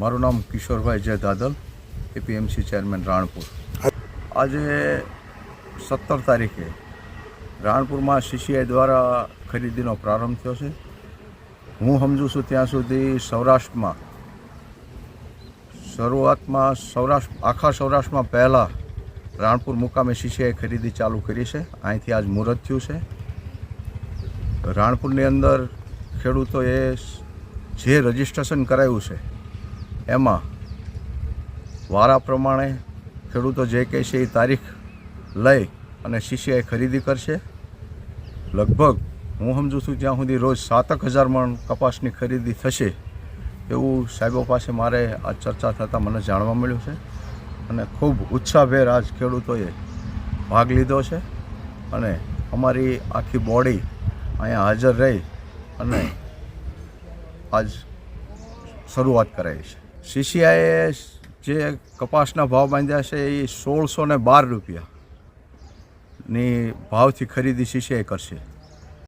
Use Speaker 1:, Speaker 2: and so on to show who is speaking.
Speaker 1: મારું નામ કિશોરભાઈ જય દાદલ એપીએમસી ચેરમેન રાણપુર. આજે સત્તર તારીખે રાણપુરમાં સીસીઆઈ દ્વારા ખરીદીનો પ્રારંભ થયો છે. હું સમજુ છું ત્યાં સુધી સૌરાષ્ટ્રમાં, શરૂઆતમાં સૌરાષ્ટ્ર, આખા સૌરાષ્ટ્રમાં પહેલાં રાણપુર મુકામે સીસીઆઈ ખરીદી ચાલુ કરી છે. અહીંથી આજ મુહૂર્ત થયું છે. રાણપુરની અંદર ખેડૂતોએ જે રજિસ્ટ્રેશન કરાયું છે એમાં વારા પ્રમાણે ખેડૂતો જે કહે છે એ તારીખ લઈ અને સીસીઆઈ ખરીદી કરશે. લગભગ હું સમજુ છું ત્યાં સુધી રોજ સાતક હજાર મણ કપાસની ખરીદી થશે એવું સાહેબો પાસે મારે આ ચર્ચા થતાં મને જાણવા મળ્યું છે અને ખૂબ ઉત્સાહભેર આજ ખેડૂતોએ ભાગ લીધો છે અને અમારી આખી બોડી અહીંયા હાજર રહી અને આજ શરૂઆત કરાઈ છે. સીસીઆઈએ જે કપાસના ભાવ બાંધ્યા છે એ સોળસો ને બાર રૂપિયાની ભાવથી ખરીદી સીસીઆઈ કરશે.